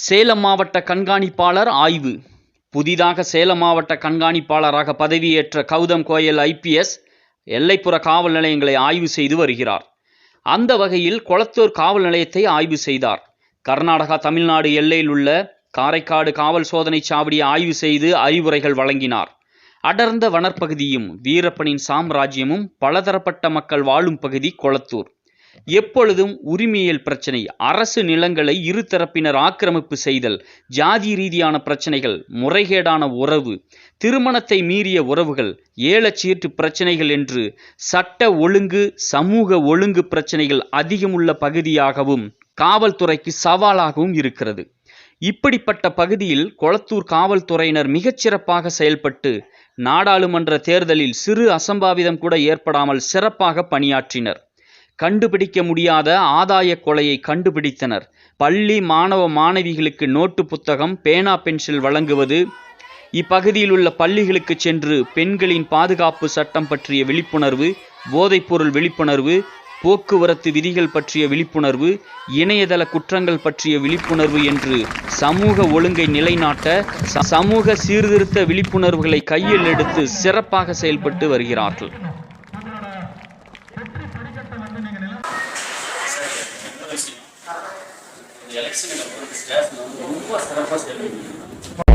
சேலம் மாவட்ட கண்காணிப்பாளர் ஆய்வு. புதிதாக சேலம் மாவட்ட கண்காணிப்பாளராக பதவியேற்ற கௌதம் கோயல் ஐபிஎஸ் எல்லைப்புற காவல் நிலையங்களை ஆய்வு செய்து வருகிறார். அந்த வகையில் கொளத்தூர் காவல் நிலையத்தை ஆய்வு செய்தார். கர்நாடகா தமிழ்நாடு எல்லையில் உள்ள காரைக்காடு காவல் சோதனை சாவடியை ஆய்வு செய்து அறிவுரைகள் வழங்கினார். அடர்ந்த வனப்பகுதியும் வீரப்பனின் சாம்ராஜ்யமும் பலதரப்பட்ட மக்கள் வாழும் பகுதி கொளத்தூர். எப்பொழுதும் உரிமையியல் பிரச்சனை. அரசு நிலங்களை இரு தரப்பினர் ஆக்கிரமிப்பு செய்தல் ஜாதி ரீதியான பிரச்சனைகள் முறைகேடான உறவு திருமணத்தை மீறிய உறவுகள் ஏலச்சீட்டு பிரச்சனைகள் என்று சட்ட ஒழுங்கு சமூக ஒழுங்கு பிரச்சனைகள் அதிகமுள்ள பகுதியாகவும் காவல்துறைக்கு சவாலாகவும் இருக்கிறது. இப்படிப்பட்ட பகுதியில் கொளத்தூர் காவல்துறையினர் மிகச்சிறப்பாக செயல்பட்டு நாடாளுமன்ற தேர்தலில் சிறு அசம்பாவிதம் கூட ஏற்படாமல் சிறப்பாக பணியாற்றினர். கண்டுபிடிக்க முடியாத ஆதாய கொலையை கண்டுபிடித்தனர். பள்ளி மாணவ மாணவிகளுக்கு நோட்டு புத்தகம் பேனா பென்சில் வழங்குவது இப்பகுதியில் உள்ள பள்ளிகளுக்கு சென்று பெண்களின் பாதுகாப்பு சட்டம் பற்றிய விழிப்புணர்வு போதைப்பொருள் விழிப்புணர்வு போக்குவரத்து விதிகள் பற்றிய விழிப்புணர்வு இணையதள குற்றங்கள் பற்றிய விழிப்புணர்வு என்று சமூக ஒழுங்கை நிலைநாட்ட ச- சமூக சீர்திருத்த விழிப்புணர்வுகளை கையில் எடுத்து சிறப்பாக செயல்பட்டு வருகிறார்கள். எலெக்ஷனுக்கு அப்புறம் ஸ்டாஃப் வந்து ரொம்ப சிறப்பாக செயல்படுது